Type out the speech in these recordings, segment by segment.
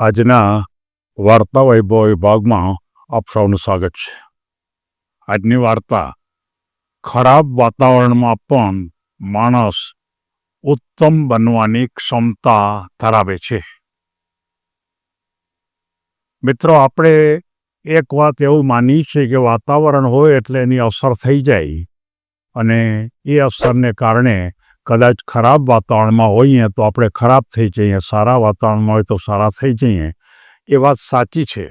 આજના વાર્તા વૈભવ વિભાગમાં આપ સૌનું સ્વાગત છે. આજની વાર્તા ખરાબ વાતાવરણમાં પણ માણસ ઉત્તમ બનવાની ક્ષમતા ધરાવે છે. મિત્રો, આપણે એક વાત એવું માની છે કે વાતાવરણ હોય એટલે એની અસર થઈ જાય અને એ અસરને કારણે કદાચ ખરાબ વાતાવરણમાં હોઈએ તો આપણે ખરાબ થઈ જઈએ, સારા વાતાવરણમાં હોય તો સારા થઈ જઈએ, એ વાત સાચી છે.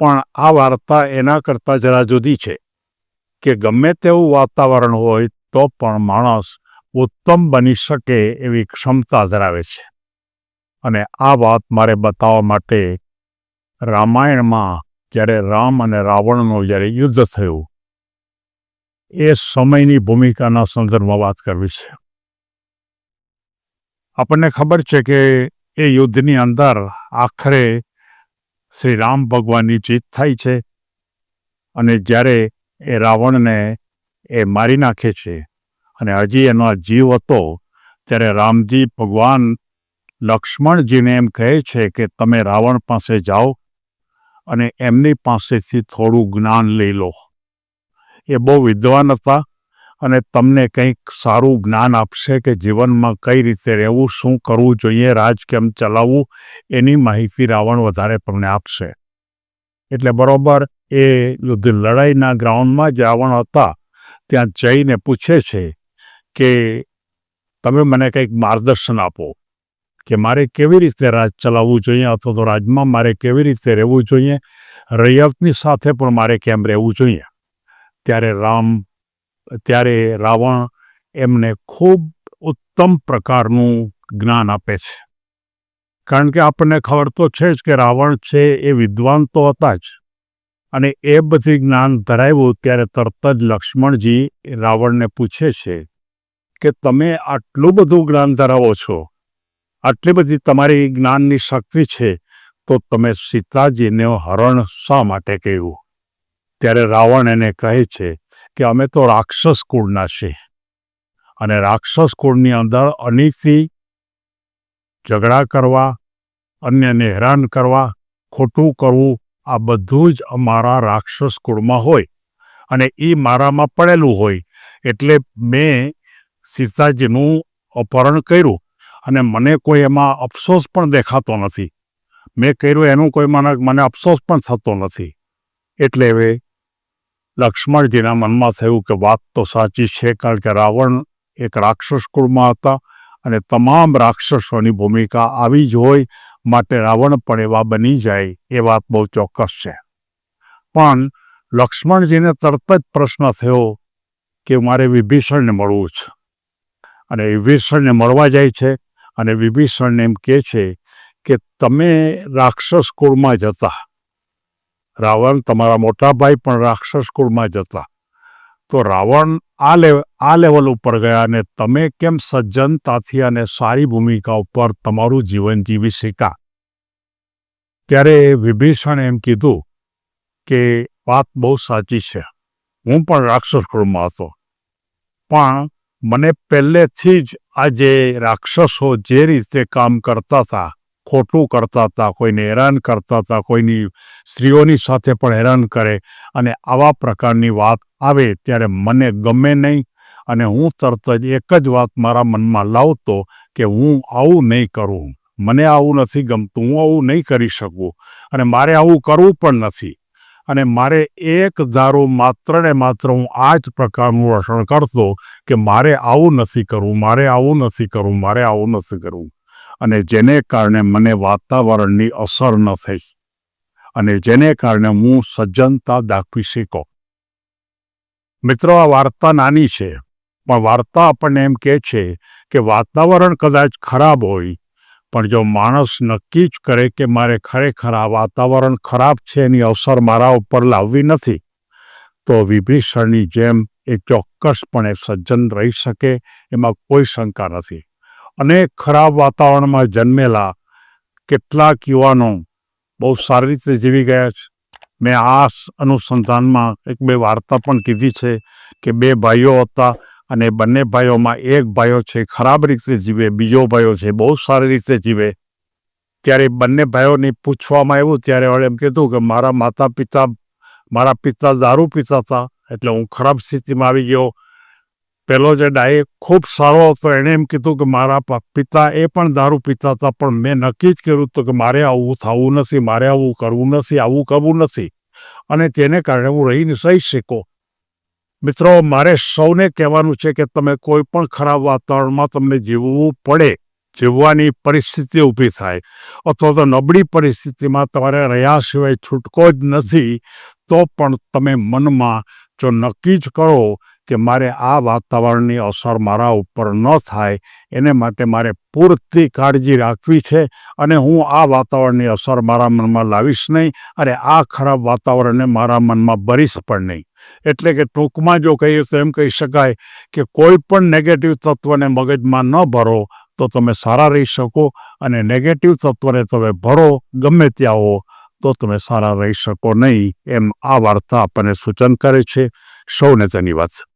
પણ આ વાર્તા એના કરતાં જરા જુદી છે કે ગમે તેવું વાતાવરણ હોય તો પણ માણસ ઉત્તમ બની શકે એવી ક્ષમતા ધરાવે છે. અને આ વાત મારે બતાવવા માટે રામાયણમાં જ્યારે રામ અને રાવણનું જ્યારે યુદ્ધ થયું, એ સમયની ભૂમિકાના સંદર્ભમાં વાત કરવી છે. આપણને ખબર છે કે એ યુદ્ધની અંદર આખરે શ્રી રામ ભગવાનની જીત થાય છે અને જ્યારે એ રાવણને એ મારી નાખે છે અને હજી એનો જીવ હતો, ત્યારે રામજી ભગવાન લક્ષ્મણજીને એમ કહે છે કે તમે રાવણ પાસે જાઓ અને એમની પાસેથી થોડું જ્ઞાન લઈ લો. એ બહુ વિદ્વાન હતા અને તમને કંઈક સારું જ્ઞાન આપશે કે જીવનમાં કઈ રીતે રહેવું, શું કરવું જોઈએ, રાજ કેમ ચલાવવું, એની માહિતી રાવણ વધારે તમને આપશે. એટલે બરોબર એ યુદ્ધ લડાઈના ગ્રાઉન્ડમાં જ રાવણ હતા, ત્યાં જઈને પૂછે છે કે તમે મને કંઈક માર્ગદર્શન આપો, કે મારે કેવી રીતે રાજ ચલાવવું જોઈએ અથવા તો રાજમાં મારે કેવી રીતે રહેવું જોઈએ, રૈયતની સાથે પણ મારે કેમ રહેવું જોઈએ. ત્યારે રામ ત્યારે રાવણ એમને ખૂબ ઉત્તમ પ્રકારનું જ્ઞાન આપે છે. કારણ કે આપણને ખબર તો છે જ કે રાવણ છે એ વિદ્વાન તો હતા જ. અને એ બધી જ્ઞાન ધરાવ્યું ત્યારે તરત જ લક્ષ્મણજી રાવણને પૂછે છે કે તમે આટલું બધું જ્ઞાન ધરાવો છો? આટલી બધી તમારી જ્ઞાનની શક્તિ છે, તો તમે સીતાજીને હરણ શા માટે કહ્યું? ત્યારે રાવણ એને કહે છે કે અમે તો રાક્ષસ કુળના છીએ. અને રાક્ષસ કુળની અંદર અનિતિ, ઝઘડા કરવા અન્યને હેરાન કરવા, ખોટું કરવું, આ બધું જ અમારા રાક્ષસ કુળમાં હોય. અને એ મારામાં પડેલું હોય. એટલે મેં સીતાજીનું અપહરણ કર્યું. અને મને કોઈ એમાં અફસોસ પણ દેખાતો નથી. મેં કર્યું એનું કોઈ મને મને અફસોસ પણ થતો નથી. એટલે હવે લક્ષ્મણજીના મનમાં થયું કે વાત તો સાચી છે, કારણ કે રાવણ એક રાક્ષસ કુળમાં હતા અને તમામ રાક્ષસોની ભૂમિકા આવી જ હોય માટે રાવણ પણ એવા બની જાય એ વાત બહુ ચોક્કસ છે. પણ લક્ષ્મણજીને તરત જ પ્રશ્ન થયો કે મારે વિભીષણને મળવું છે. અને વિભીષણને મળવા જાય છે અને વિભીષણને એમ કહે છે કે તમે રાક્ષસ કુળમાં જ હતા. રાવણ તમારા મોટા ભાઈ પણ રાક્ષસ કુળમાં જ હતા. તો રાવણ આ લેવ આ લેવલ ઉપર ગયા અને તમે કેમ સજ્જનતાથી અને સારી ભૂમિકા ઉપર તમારું જીવન જીવી શીખા ત્યારે વિભીષણ એમ કીધું કે, વાત બહુ સાચી છે. હું પણ રાક્ષસ કુળમાં હતો. પણ મને પહેલેથી જ આ જે રાક્ષસો જે રીતે કામ કરતા હતા ખોટું કરતા હતા, કોઈને હેરાન કરતા હતા, કોઈની સ્ત્રીઓની સાથે પણ હેરાન કરે અને આવા પ્રકારની વાત આવે ત્યારે મને ગમે નહીં અને હું તરત જ એક જ વાત મારા મનમાં લાવતો કે હું આવું નહીં કરું. મને આવું નથી ગમતું, હું આવું નહીં કરી શકું અને મારે આવું કરવું પણ નથી. અને મારે એક ધારો માત્ર ને માત્ર હું આ જ પ્રકારનું રક્ષણ કરતો કે મારે આવું નથી કરવું, મારે આવું નથી કરવું, મારે આવું નથી કરવું. અને જેને કારણે મને વાતાવરણની અસર ન થઈ અને જેને કારણે હું સજ્જનતા દાખવી શીખો. મિત્રો, આ વાર્તા નાની છે, પણ વાર્તા આપણને એમ કહે છે કે વાતાવરણ કદાચ ખરાબ હોય, પણ જો માણસ નક્કી જ કરે કે મારે ખરેખર આ વાતાવરણ ખરાબ છે, એની અસર મારા ઉપર લાવવી નથી, તો વિભીષણની જેમ એ ચોક્કસપણે સજ્જન રહી શકે, એમાં કોઈ શંકા નથી. અનેક ખરાબ વાતાવરણમાં જન્મેલા કેટલાક યુવાનો બહુ સારી રીતે જીવી ગયા છે. મેં આ અનુસંધાનમાં એક બે વાર્તા પણ કીધી છે કે બે ભાઈઓ હતા અને બંને ભાઈઓમાં એક ભાઈઓ છે, ખરાબ રીતે જીવે, બીજો ભાઈઓ છે, બહુ સારી રીતે જીવે. ત્યારે બંને ભાઈઓને પૂછવામાં આવ્યું, ત્યારે વળી એમ કીધું કે મારા માતા પિતા મારા પિતા દારૂ પીતા હતા, એટલે હું ખરાબ સ્થિતિમાં આવી ગયો પેલો જે ડાય ખૂબ સારો હતો એણે એમ કીધું કે મારા પિતા એ પણ દારૂ પીતા હતા, પણ મેં નક્કી જ કર્યું હતું કે મારે આવું થવું નથી, મારે આવું કરવું નથી, આવું કરવું નથી. અને તેને કારણે હું રહીને સહી શીખો મિત્રો, મારે સૌને કહેવાનું છે કે તમે કોઈ પણ ખરાબ વાતાવરણમાં તમને જીવવું પડે, જીવવાની પરિસ્થિતિ ઊભી થાય, અથવા તો નબળી પરિસ્થિતિમાં તમારે રહ્યા સિવાય છૂટકો જ નથી, તો પણ તમે મનમાં જો નક્કી જ કરો કે મારે આ વાતાવરણની અસર મારા ઉપર ન થાય, એને માટે મારે પૂરતી કાળજી રાખવી છે અને હું આ વાતાવરણની અસર મારા મનમાં લાવીશ નહીં અને આ ખરાબ વાતાવરણને મારા મનમાં ભરીશ પણ નહીં. એટલે કે ટૂંકમાં જો કહીએ તો એમ કહી શકાય કે કોઈ પણ નેગેટિવ તત્વને મગજમાં ન ભરો તો તમે સારા રહી શકો અને નેગેટિવ તત્વને તમે ભરો ગમે ત્યાં હો તો તમે સારા રહી શકો નહીં, એમ આ વાર્તા આપણને સૂચન કરે છે. સૌને ધન્યવાદ.